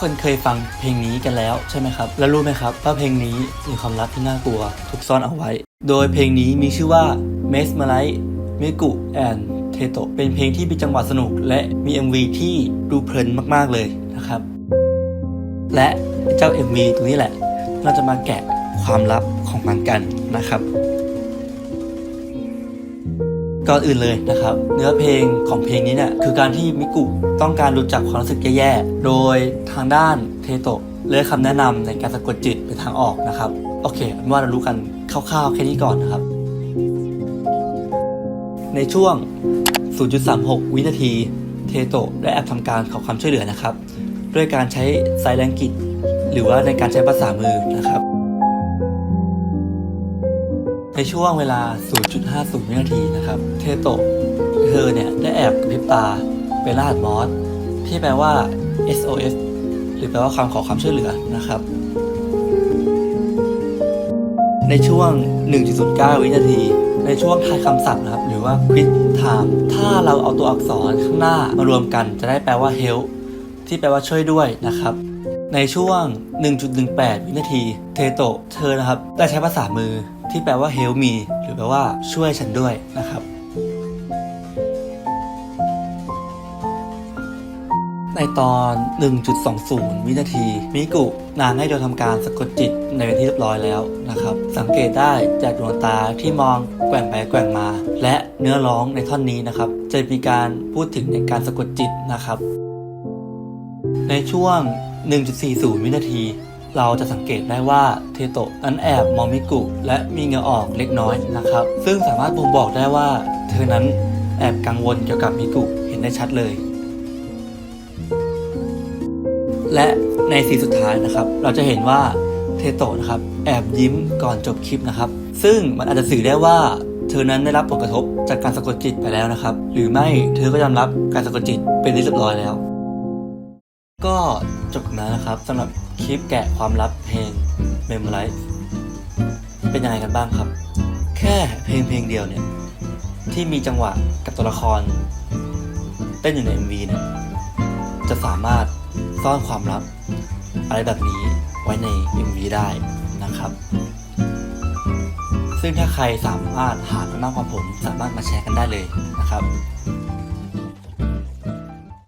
คนเคยฟังเพลงนี้กันแล้วใช่ไหมครับ แล้วรู้ไหมครับว่าเพลงนี้มีความลับที่น่ากลัวถูกซ่อนเอาไว้ โดยเพลงนี้มีชื่อว่า Mesmerize เมกุแอนเทโตเป็นเพลงที่มีจังหวะสนุก และมี MV ที่ดูเพลินมากๆเลยนะครับ และเจ้า MV ตัวนี้แหละ เราจะมาแกะความลับของมันกันนะครับ ก่อนอื่นเลยนะครับ เนื้อเพลงของเพลงนี้เนี่ยคือการที่มิกุต้องการรู้จักความรู้สึกแย่ๆ โดยทางด้านเทโตะเลยคำแนะนำในการสะกดจิตเป็นทางออกนะครับ โอเคว่าเรารู้กันคร่าวๆแค่นี้ก่อนนะครับ ในช่วง 0.36 วินาที เทโตะได้แอบทำการขอความช่วยเหลือนะครับ ด้วยการใช้ไซแลงกิจหรือว่าในการใช้ภาษามือนะครับ ในช่วงเวลา 0.50 วินาทีนะครับ เทโตะเธอเนี่ย ได้แอบกระพริบตาเป็นรหัสมอสที่แปลว่า SOS หรือแปลว่าความขอความช่วยเหลือนะครับ ในช่วง 1.09 วินาที ในช่วงทายคำศัพท์นะครับ หรือว่า quick time ถ้าเราเอาตัวอักษรข้างหน้ามารวมกันจะได้แปลว่า help ที่แปลว่าช่วยด้วยนะครับในช่วง 1.18 วินาที เทโตะเธอนะครับ ได้ใช้ภาษามือ ที่แปลว่า help me หรือแปลว่าช่วยฉันด้วยนะครับในตอน 1.20 วินาที มิกุ นางให้โดนทำการสะกดจิตในเป็นที่เรียบร้อยแล้วนะครับ สังเกตได้จากดวงตาที่มองแกว่งไปแกว่งมา และเนื้อร้องในท่อนนี้นะครับ จะมีการพูดถึงในการสะกดจิตนะครับ ในช่วง 1.40 วินาที เราจะสังเกตได้ว่าเทโตะนั้นแอบมองมิกุ และมีเหงื่อออกเล็กน้อยนะครับ ซึ่งสามารถบ่งบอกได้ว่า เธอนั้นแอบกังวลเกี่ยวกับมิกุเห็นได้ชัดเลย และในสีสุดท้ายนะครับ เราจะเห็นว่าเทโตะนะครับแอบยิ้มก่อนจบคลิปนะครับ ซึ่งมันอาจจะสื่อได้ว่า เธอนั้นได้รับผลกระทบจากการสะกดจิตไปแล้วนะครับ หรือไม่เธอก็ยอมรับการสะกดจิตเป็นที่เรียบร้อยแล้ว ก็จบกันแล้วนะครับสำหรับคลิปแกะความลับเพลง Memorize เป็นยังไงกันบ้างครับ แค่เพลงเพลงเดียวเนี่ย ที่มีจังหวะกับตัวละคร เต้นอยู่ใน MV เนี่ยจะสามารถซ่อนความลับ อะไรแบบนี้ไว้ใน MV ได้นะครับ ซึ่งถ้าใครสามารถหากันมากกว่าผม สามารถมาแชร์กันได้เลยนะครับ